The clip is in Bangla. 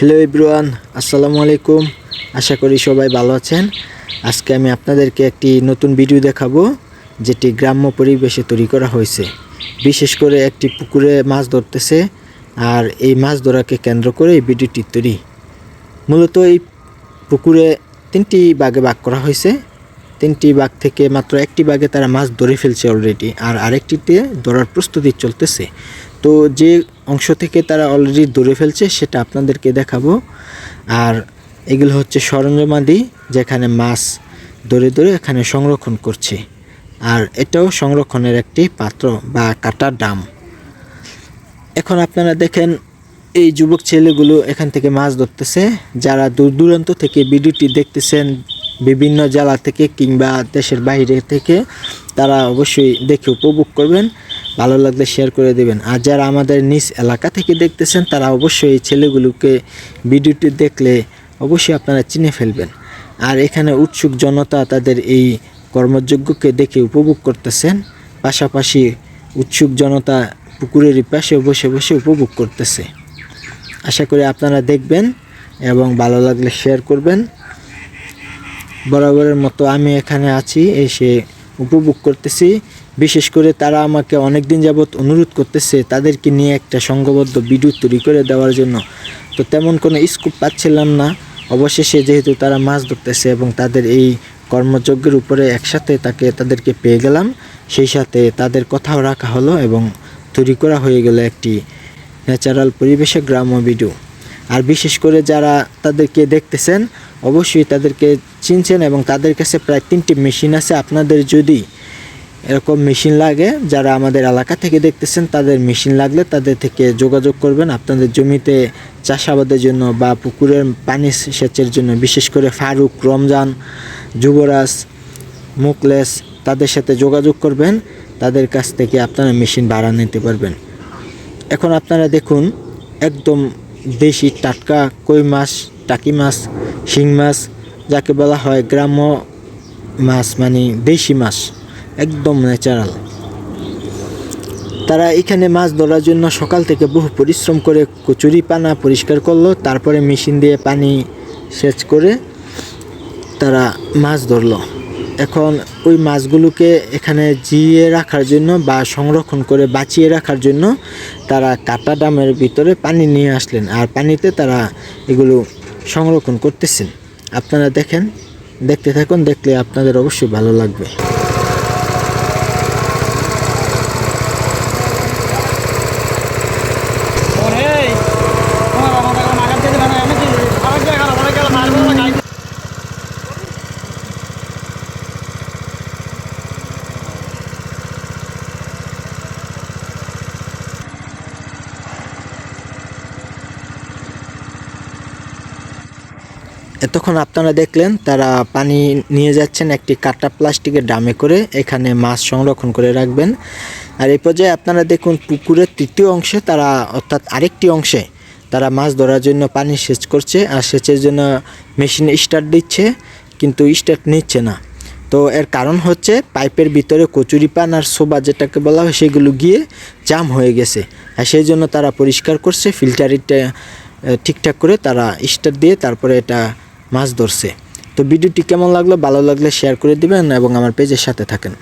হ্যালো এভরিওয়ান আসসালামু আলাইকুম আশা করি সবাই ভালো আছেন। আজকে আমি আপনাদেরকে একটি নতুন ভিডিও দেখাবো, যেটি গ্রাম্য পরিবেশে তৈরি করা হয়েছে। বিশেষ করে একটি পুকুরে মাছ ধরতেছে, আর এই মাছ ধরাকে কেন্দ্র করে এই ভিডিওটি তৈরি। মূলত এই পুকুরে তিনটি বাগে ভাগ করা হয়েছে। তিনটি বাঘ থেকে মাত্র একটি বাঘে তারা মাছ ধরে ফেলছে অলরেডি আর আরেকটিতে ধরার প্রস্তুতি চলতেছে। তো যে অংশ থেকে তারা অলরেডি ধরে ফেলছে, সেটা আপনাদেরকে দেখাবো। আর এগুলো হচ্ছে সরঞ্জামাদি, যেখানে মাছ ধরে ধরে এখানে সংরক্ষণ করছে। আর এটাও সংরক্ষণের একটি পাত্র বা কাটার ডাম। এখন আপনারা দেখেন, এই যুবক ছেলেগুলো এখান থেকে মাছ ধরতেছে। যারা দূর দূরান্ত থেকে ভিডিওটি দেখতেছেন, বিভিন্ন জেলা থেকে কিংবা দেশের বাইরে থেকে, তারা অবশ্যই দেখে উপভোগ করবেন। ভালো লাগলে শেয়ার করে দেবেন। আর যারা আমাদের নিজ এলাকা থেকে দেখতেছেন, তারা অবশ্যই এই ছেলেগুলোকে ভিডিওটি দেখলে অবশ্যই আপনারা চিনে ফেলবেন। আর এখানে উৎসুক জনতা তাদের এই কর্মযজ্ঞকে দেখে উপভোগ করতেছেন। পাশাপাশি উৎসুক জনতা পুকুরের পাশে বসে বসে উপভোগ করতেছে। আশা করি আপনারা দেখবেন এবং ভালো লাগলে শেয়ার করবেন। বরাবরের মতো আমি এখানে আছি, এসে উপভোগ করতেছি। বিশেষ করে তারা আমাকে অনেক দিন যাবৎ অনুরোধ করতেছে তাদেরকে নিয়ে একটা সংঘবদ্ধ ভিডিও তৈরি করে দেওয়ার জন্য। তো তেমন কোনো স্কোপ পাচ্ছিলাম না। অবশেষে যেহেতু তারা মাছ ধরতেছে এবং তাদের এই কর্মযজ্ঞের উপরে একসাথে তাকে, তাদেরকে পেয়ে গেলাম, সেই সাথে তাদের কথাও রাখা হলো এবং তৈরি করা হয়ে গেল একটি ন্যাচারাল পরিবেশে গ্রাম্য ভিডিও আর বিশেষ করে যারা তাদেরকে দেখতেছেন, অবশ্যই তাদেরকে চিনছেন এবং তাদের কাছে প্রায় তিনটি মেশিন আছে। আপনাদের যদি এরকম মেশিন লাগে, যারা আমাদের এলাকা থেকে দেখতেছেন, তাদের মেশিন লাগলে তাদের থেকে যোগাযোগ করবেন। আপনাদের জমিতে চাষাবাদের জন্য বা পুকুরের পানি সেচের জন্য, বিশেষ করে ফারুক, রমজান, যুবরাজ মুকলেস তাদের সাথে যোগাযোগ করবেন। তাদের কাছ থেকে আপনারা মেশিন ভাড়া নিতে পারবেন। এখন আপনারা দেখুন, একদম দেশি টাটকা কই মাছ, টাকি মাছ, শিং মাছ, যাকে বলা হয় গ্রাম্য মাছ মানে দেশি মাছ। একদম ন্যাচারাল তারা এখানে মাছ ধরার জন্য সকাল থেকে বহু পরিশ্রম করে কচুরি পানা পরিষ্কার করল, তারপরে মেশিন দিয়ে পানি সেচ করে তারা মাছ ধরলো। এখন ওই মাছগুলোকে এখানে জিয়ে রাখার জন্য বা সংরক্ষণ করে বাঁচিয়ে রাখার জন্য তারা কাটা ডামের ভিতরে পানি নিয়ে আসলেন আর পানিতে তারা এগুলো সংরক্ষণ করতেছেন। আপনারা দেখেন, দেখতে থাকুন, দেখলে আপনাদের অবশ্যই ভালো লাগবে। এতক্ষণ আপনারা দেখলেন, তারা পানি নিয়ে যাচ্ছেন একটি কাটা প্লাস্টিকের ড্রামে করে, এখানে মাছ সংরক্ষণ করে রাখবেন। আর এই পর্যায়ে আপনারা দেখুন, পুকুরের তৃতীয় অংশে তারা, অর্থাৎ আরেকটি অংশে তারা মাছ ধরার জন্য পানি সেচ করছে, আর সেচের জন্য মেশিন স্টার্ট দিচ্ছে, কিন্তু স্টার্ট নিচ্ছে না। তো এর কারণ হচ্ছে, পাইপের ভিতরে কচুরি পান আর সোবা যেটাকে বলা হয়, সেগুলো গিয়ে জাম হয়ে গেছে। আর সেই জন্য তারা পরিষ্কার করছে, ফিল্টারিটা ঠিকঠাক করে তারা স্টার্ট দিয়ে তারপরে এটা মাছ ধরছে। তো ভিডিওটি কেমন লাগল, ভালো লাগলে শেয়ার করে দিবেন এবং আমার পেজের সাথে থাকেন।